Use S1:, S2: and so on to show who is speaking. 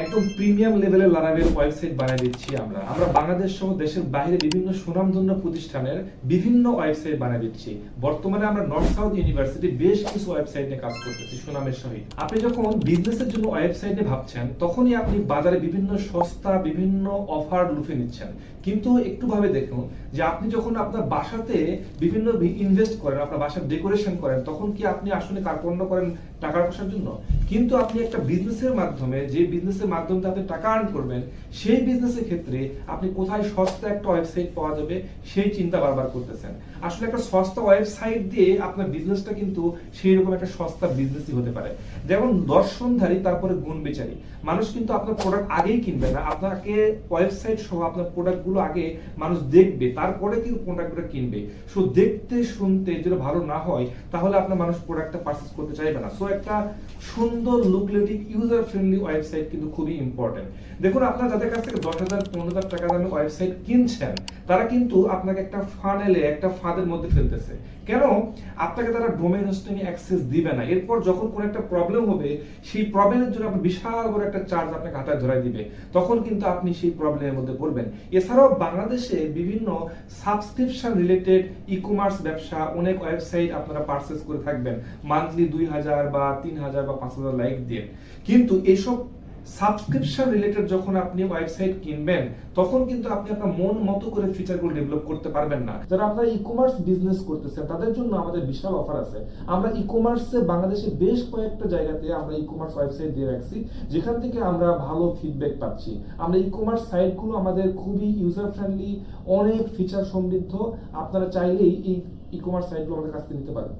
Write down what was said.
S1: একদম প্রিমিয়াম লেভেলের Laravel website বানিয়ে দিচ্ছি আমরা। আমরা বাংলাদেশ সহ দেশের বাইরে বিভিন্ন সুনামধন্য প্রতিষ্ঠানের বিভিন্ন ওয়েবসাইট বানিয়ে দিচ্ছি। বর্তমানে আমরা নর্থ সাউথ ইউনিভার্সিটি বেশ কিছু ওয়েবসাইট নিয়ে কাজ করতেছি সুনামের সহিত। আপনি যখন বিজনেসের জন্য ওয়েবসাইট নিয়ে ভাবছেন, তখনই আপনি বাজারে বিভিন্ন সস্তা, বিভিন্ন অফার লুফে নিচ্ছেন। কিন্তু একটু ভাবে দেখুন যে আপনি যখন আপনার বাসাতে বিভিন্ন ইনভেস্ট করেন, আপনার বাসার ডেকোরেশন করেন, তখন কি আপনি আসলে কার্পণ্য করেন টাকা পয়সার জন্য? কিন্তু আপনি একটা বিজনেসের মাধ্যমে যে বিজনেসের মাধ্যমে আপনি টাকা আর্ন করবেন, সেই বিজনেসের ক্ষেত্রে আপনি কোথায় সস্তা একটা ওয়েবসাইট পাওয়া যাবে, সেই চিন্তা বারবার করতেছেন। আসলে একটা সস্তা ওয়েবসাইট দিয়ে আপনার বিজনেসটা কিন্তু সেই রকম একটা সস্তা বিজনেসই হতে পারে। যেমন দর্শনধারী, তারপরে গুণ বেচারি মানুষ কিন্তু আপনার প্রোডাক্ট আগেই কিনবে না। আপনাকে ওয়েবসাইট সহ আপনার প্রোডাক্টগুলো আগে মানুষ দেখবে, তারপরে কিন্তু প্রোডাক্টগুলো কিনবে। সো দেখতে, শুনতে যদি ভালো না হয়, তাহলে আপনার মানুষ প্রোডাক্টটা পারচেস করতে চাইবে না। সো একটা সুন্দর লুকলেটিভ ইউজার ফ্রেন্ডলি ওয়েবসাইট কিন্তু খুবই ইম্পর্টেন্ট দেখুন, আপনার যাদের কাছ থেকে দশ হাজার, পনেরো হাজার টাকা দামে ওয়েবসাইট কিনছেন, তারা কিন্তু আপনাকে একটা ফানেলে একটা ফাঁদের মধ্যে ফেলতেছে। কেন? আপনাকে তারা ডোমেন হোস্টিং অ্যাক্সেস দিবে না। এরপর যখন কোনো একটা প্রবলেম হবে, সেই প্রবলেমের জন্য আপনি বিশাল বড় একটা চার্জ আপনাকে হাতায় ধরাই দিবে। তখন কিন্তু আপনি সেই প্রবলেমের মধ্যে পড়বেন। এছাড়াও বাংলাদেশে বিভিন্ন সাবস্ক্রিপশন রিলেটেড ই কমার্স ব্যবসা, অনেক ওয়েবসাইট আপনারা পারচেস করে থাকবেন। মান্থলি দুই হাজার বা তিন হাজার বা পাঁচ হাজার লাইক দিয়ে। কিন্তু এইসব সাবস্ক্রিপশন রিলেটেড যখন আপনি ওয়েবসাইট কিনবেন, তখন কিন্তু আপনি আপনার মন মতো করে ফিচারগুলো ডেভেলপ করতে পারবেন না। যারা আপনারা ই কমার্স বিজনেস করতেছেন, তাদের জন্য আমাদের বিশাল অফার আছে। আমরা ই কমার্সে বাংলাদেশে বেশ কয়েকটা জায়গাতে আমরা ই কমার্স ওয়েবসাইট দিয়ে রাখছি, যেখান থেকে আমরা ভালো ফিডব্যাক পাচ্ছি। আমরা ই কমার্স সাইটগুলো আমাদের খুবই ইউজার ফ্রেন্ডলি অনেক ফিচার সমৃদ্ধ। আপনারা চাইলেই এই ই কমার্স সাইটগুলো আমাদের কাছ থেকে নিতে পারেন।